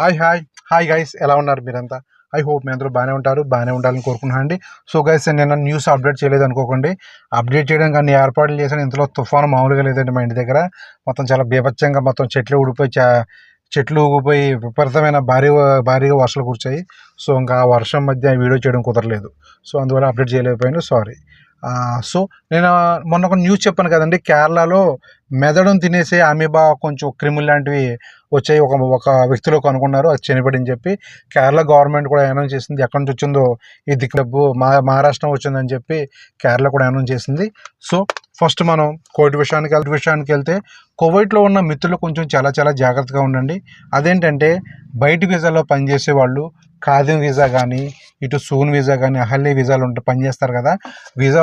Hi hi hi guys ఎలా ఉన్నారు మీరంతా? ఐ హోప్ మీ అందరూ బాగానే ఉంటారు బాగానే ఉండాలని కోరుకుంటున్నాను అండి. సో గైస్ నేను న్యూస్ అప్డేట్ చేయలేదు అనుకోకండి. అప్డేట్ చేయడం కానీ ఏర్పాట్లు చేసిన ఇంతలో తుఫాను మామూలుగా లేదండి మా ఇంటి దగ్గర. మొత్తం చాలా బీభత్సంగా మొత్తం చెట్లు ఊడిపోయి చా- చెట్లు ఊగిపోయి విపరీతమైన భారీ భారీగా వర్షాలు కూర్చాయి సో ఇంకా ఆ వర్షం మధ్య వీడియో చేయడం కుదరలేదు. సో అందువల్ల అప్డేట్ చేయలేకపోయాను. సారీ సో నేను మొన్న ఒక న్యూస్ చెప్పాను కదండి కేరళలో మెదడును తినేసే అమీబా కొంచెం క్రిములు లాంటివి వచ్చాయి. ఒక ఒక వ్యక్తిలో కనుగొన్నారు అది చనిపోయిందని చెప్పి. కేరళ గవర్నమెంట్ కూడా అనౌన్స్ చేసింది ఎక్కడి నుంచి వచ్చిందో ఈ దిక్కు మా మహారాష్ట్రం వచ్చిందని చెప్పి కేరళ కూడా అనౌన్స్ చేసింది. సో ఫస్ట్ మనం కోవిడ్ విషయానికి వెళ్తే విషయానికి వెళ్తే కోవిడ్లో ఉన్న మిత్రులు కొంచెం చాలా చాలా జాగ్రత్తగా ఉండండి. అదేంటంటే బయట వీసాలో పనిచేసే వాళ్ళు ఖాదీం వీసా కానీ ఇటు సూన్ వీసా కానీ అహల్లీ వీసాలు ఉంటే పనిచేస్తారు కదా. వీసా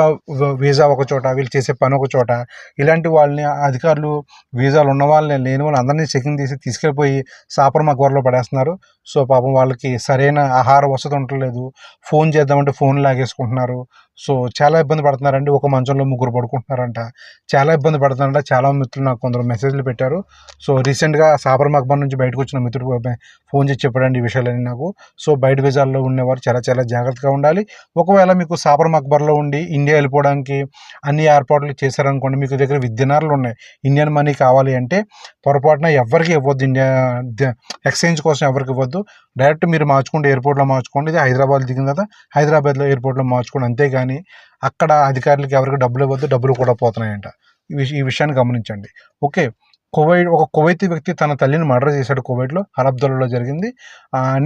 వీసా ఒక చోట వీళ్ళు చేసే పని ఒక చోట. ఇలాంటి వాళ్ళని అధికారులు వీసాలు ఉన్న వాళ్ళని లేని వాళ్ళు అందరినీ చెకింగ్ తీసి తీసుకెళ్ళిపోయి సాపర్ మక్వర్లో పడేస్తున్నారు. సో పాపం వాళ్ళకి సరైన ఆహార వసతి ఉండట్లేదు. ఫోన్ చేద్దామంటే ఫోన్ లాగేసుకుంటున్నారు. సో చాలా ఇబ్బంది పడుతున్నారండి. ఒక మంచంలో ముగ్గురు పడుకుంటున్నారంట. చాలా ఇబ్బంది పడుతున్నారంట. చాలా మిత్రులు నాకు కొందరు మెసేజ్లు పెట్టారు. సో రీసెంట్గా సాబర్ మక్బర్ నుంచి బయటకు వచ్చిన మిత్రుడు ఫోన్ చేసి చెప్పాడండి ఈ విషయాలన్నీ నాకు. సో బయట విజాల్లో ఉండేవారు చాలా చాలా జాగ్రత్తగా ఉండాలి. ఒకవేళ మీకు సాబర్ మక్బర్లో ఉండి ఇండియా వెళ్ళిపోవడానికి అన్ని ఏర్పాట్లు చేశారనుకోండి మీకు దగ్గర విద్యనార్లు ఉన్నాయి. ఇండియన్ మనీ కావాలి అంటే పొరపాటున ఎవరికి ఇవ్వద్దు. ఇండియా ఎక్స్చేంజ్ కోసం ఎవరికి ఇవ్వద్దు. డైరెక్ట్ మీరు మార్చుకోండి ఎయిర్పోర్ట్లో మార్చుకోండి ఇది హైదరాబాద్ దిగిన తర్వాత హైదరాబాద్లో ఎయిర్పోర్ట్లో మార్చుకోండి అంతేగాని అక్కడ అధికారులకు ఎవరికి డబ్బులు ఇవ్వద్దు డబ్బులు కూడా పోతున్నాయంట. ఈ విషయాన్ని గమనించండి. ఓకే. కువైట్ ఒక కువైతి వ్యక్తి తన తల్లిని మర్డర్ చేశాడు కువైట్లో హరబ్దల్లో జరిగింది.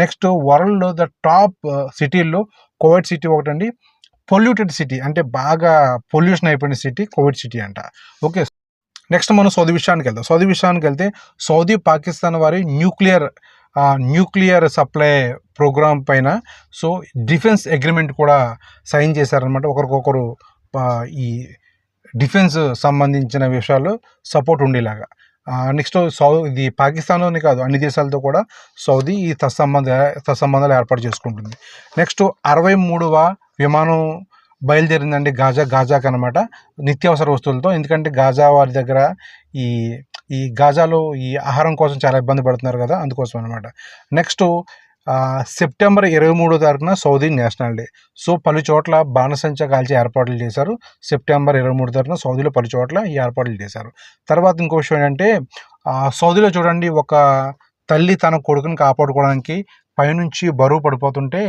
నెక్స్ట్ వరల్డ్లో ద టాప్ సిటీల్లో కువైట్ సిటీ ఒకటండి. పొల్యూటెడ్ సిటీ అంటే బాగా పొల్యూషన్ అయిపోయిన సిటీ కోవిడ్ సిటీ అంట. ఓకే. నెక్స్ట్ మనం సౌదీ విషయానికి వెళ్దాం. సౌదీ విషయానికి వెళ్తే సౌదీ పాకిస్తాన్ వారి న్యూక్లియర్ న్యూక్లియర్ సప్లై ప్రోగ్రామ్ పైన. సో డిఫెన్స్ అగ్రిమెంట్ కూడా సైన్ చేశారనమాట ఒకరికొకరు ఈ డిఫెన్స్ సంబంధించిన విషయాల్లో సపోర్ట్ ఉండేలాగా. నెక్స్ట్ సౌ ఇది పాకిస్తాన్లోనే కాదు అన్ని దేశాలతో కూడా సౌదీ ఈ తత్సంబంధ తత్సంబంధాలు ఏర్పాటు చేసుకుంటుంది. నెక్స్ట్ అరవై మూడవ విమానం బయలుదేరిందండి గాజా గాజాకి అనమాట నిత్యావసర వస్తువులతో ఎందుకంటే గాజా వారి దగ్గర ఈ ఈ గాజాలో ఈ ఆహారం కోసం చాలా ఇబ్బంది పడుతున్నారు కదా అందుకోసం అనమాట నెక్స్ట్ సెప్టెంబర్ ఇరవై మూడో తారీఖున సౌదీ నేషనల్ డే. సో పలు చోట్ల బాణసంచా కాల్చి ఏర్పాట్లు చేశారు. సెప్టెంబర్ ఇరవై మూడు తారీఖున సౌదీలో పలు చోట్ల ఈ ఏర్పాట్లు చేశారు. తర్వాత ఇంకో విషయం ఏంటంటే సౌదీలో చూడండి ఒక తల్లి తన కొడుకుని కాపాడుకోవడానికి పైనుంచి బరువు పడిపోతుంటే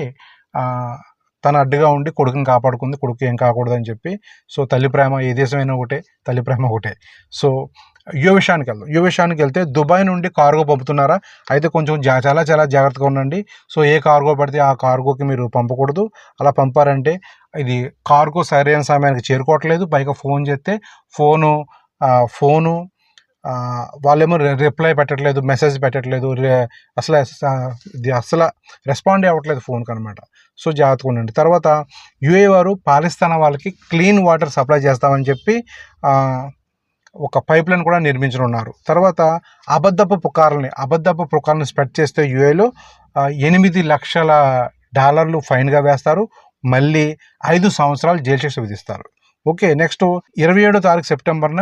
తన అడ్డుగా ఉండి కొడుకుని కాపాడుకుంది. కొడుకు ఏం కాకూడదని చెప్పి. సో తల్లి ప్రేమ ఏ దేశమైనా ఒకటే తల్లి ప్రేమ ఒకటే. సో యో వెళ్దాం. యో విషయానికి వెళ్తే దుబాయ్ నుండి కార్గో పంపుతున్నారా? అయితే కొంచెం జా చాలా చాలా జాగ్రత్తగా ఉండండి. సో ఏ కార్గో పడితే ఆ కార్గోకి మీరు పంపకూడదు. అలా పంపారంటే ఇది కార్గో సరైన సమయానికి చేరుకోవట్లేదు. పైగా ఫోన్ చేస్తే ఫోను ఫోను వాళ్ళేమో రిప్లై పెట్టట్లేదు మెసేజ్ పెట్టట్లేదు అసలు ఇది అసలు రెస్పాండ్ అవ్వట్లేదు ఫోన్కి అనమాట సో జాగ్రత్తగా ఉండండి. తర్వాత యుఏ వారు పాలిస్తాన్ వాళ్ళకి క్లీన్ వాటర్ సప్లై చేస్తామని చెప్పి ఒక పైప్ లైన్ కూడా నిర్మించనున్నారు. తర్వాత అబద్ధపు పుకార్లని అబద్ధపు పుకార్లను స్ప్రెడ్ చేస్తే యుఏలో ఎనిమిది లక్షల డాలర్లు ఫైన్గా వేస్తారు. మళ్ళీ ఐదు సంవత్సరాలు జైలు శిక్ష విధిస్తారు. ఓకే నెక్స్ట్ ఇరవై ఏడో తారీఖు సెప్టెంబర్న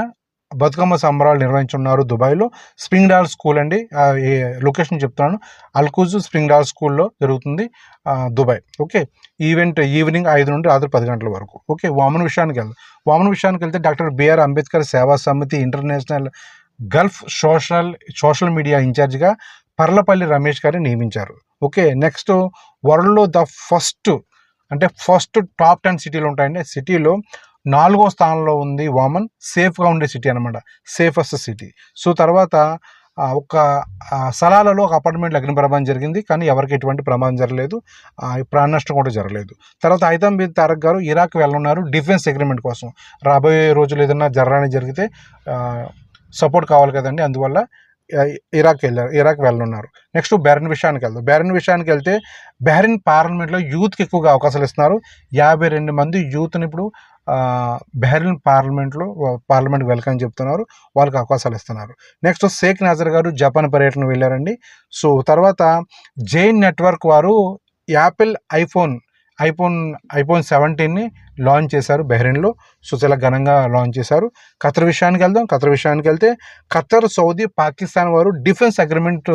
బతుకమ్మ సంబరాలు నిర్వహించున్నారు దుబాయ్లో. స్ప్రింగ్ డాల్ స్కూల్ అండి. లొకేషన్ చెప్తాను అల్కూజు స్ప్రింగ్ డాల్ స్కూల్లో జరుగుతుంది దుబాయ్. ఓకే? ఈవెంట్ ఈవినింగ్ ఐదు నుండి రాత్రి పది గంటల వరకు. ఓకే? వామన్ విషయానికి వెళ్దాం. వామన్ విషయానికి వెళ్తే డాక్టర్ బిఆర్ అంబేద్కర్ సేవా సమితి international gulf social social media ఇన్ఛార్జిగా పర్లపల్లి రమేష్ గారిని నియమించారు. ఓకే? నెక్స్ట్ వరల్డ్లో ద ఫస్ట్ అంటే ఫస్ట్ టాప్ టెన్ సిటీలు ఉంటాయండి. సిటీలో నాలుగో స్థానంలో ఉంది వామన్ సేఫ్గా ఉండే సిటీ అనమాట సేఫెస్ట్ సిటీ. సో తర్వాత ఒక స్థలాలలో ఒక అపార్ట్మెంట్ అగ్ని ప్రమాదం జరిగింది కానీ ఎవరికి ఎటువంటి ప్రమాదం జరగలేదు ప్రాణ నష్టం కూడా జరగలేదు. తర్వాత ఐతం బీద్ తారక్ గారు ఇరాక్ వెళ్ళనున్నారు డిఫెన్స్ అగ్రిమెంట్ కోసం. రాబోయే రోజులు ఏదైనా జరగడానికి జరిగితే సపోర్ట్ కావాలి కదండి అందువల్ల ఇరాక్ వెళ్ళారు ఇరాక్ వెళ్ళనున్నారు. నెక్స్ట్ బెహ్రెన్ విషయానికి వెళ్దాం. బెహ్రెన్ విషయానికి వెళ్తే బెహరిన్ పార్లమెంట్లో యూత్కి ఎక్కువగా అవకాశాలు ఇస్తున్నారు. యాభై రెండు మంది యూత్ని ఇప్పుడు బెహరిన్ పార్లమెంట్లో పార్లమెంట్ వెల్కమ్ చెప్తున్నారు. వాళ్ళకి అవకాశాలు ఇస్తున్నారు. నెక్స్ట్ షేక్ నజర్ గారు జపాన్ పర్యటన వెళ్ళారండి. సో తర్వాత జైన్ నెట్వర్క్ వారు యాపిల్ ఐఫోన్ ఐఫోన్ ఐఫోన్ సెవెంటీన్ని లాంచ్ చేశారు బెహ్రెయిన్లో సో చాలా ఘనంగా లాంచ్ చేశారు. ఖతర్ విషయానికి వెళ్దాం. ఖతర్ విషయానికి వెళ్తే ఖతర్ సౌదీ పాకిస్తాన్ వారు డిఫెన్స్ అగ్రిమెంట్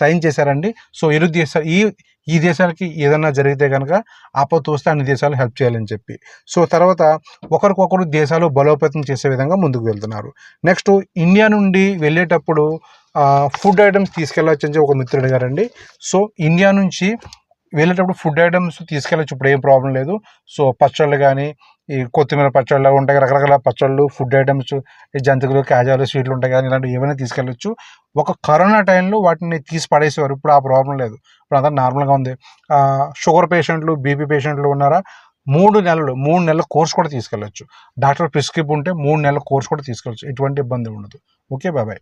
సైన్ చేశారండి. సో ఇరు దేశాలు ఈ ఈ దేశాలకి ఏదైనా జరిగితే కనుక ఆపత్తు వస్తే అన్ని దేశాలు హెల్ప్ చేయాలని చెప్పి. సో తర్వాత ఒకరికొకరు దేశాలు బలోపేతం చేసే విధంగా ముందుకు వెళ్తున్నారు. నెక్స్ట్ ఇండియా నుండి వెళ్ళేటప్పుడు ఫుడ్ ఐటమ్స్ తీసుకెళ్ళవచ్చు అని చెప్పి ఒక మిత్రుడు గారండి సో ఇండియా నుంచి వెళ్ళేటప్పుడు ఫుడ్ ఐటమ్స్ తీసుకెళ్ళచ్చు. ఇప్పుడు ఏం ప్రాబ్లం లేదు. సో పచ్చళ్ళు కానీ ఈ కొత్తిమీర పచ్చళ్ళు ఉంటాయి. రకరకాల పచ్చళ్ళు ఫుడ్ ఐటమ్స్ ఈ జంతికలు కాజాలు స్వీట్లు ఉంటాయి కానీ ఇలాంటివి ఏమైనా తీసుకెళ్ళచ్చు. ఒక కరోనా టైంలో వాటిని తీసి పడేసేవారు. ఇప్పుడు ఆ ప్రాబ్లం లేదు. ఇప్పుడు అంతా నార్మల్గా ఉంది. షుగర్ పేషెంట్లు బీపీ పేషెంట్లు ఉన్నారా? మూడు నెలలు మూడు నెలల కోర్స్ కూడా తీసుకెళ్ళచ్చు. డాక్టర్ ప్రిస్క్రిప్ ఉంటే మూడు నెలల కోర్స్ కూడా తీసుకెళ్ళచ్చు. ఎటువంటి ఇబ్బంది ఉండదు. ఓకే బాబాయ్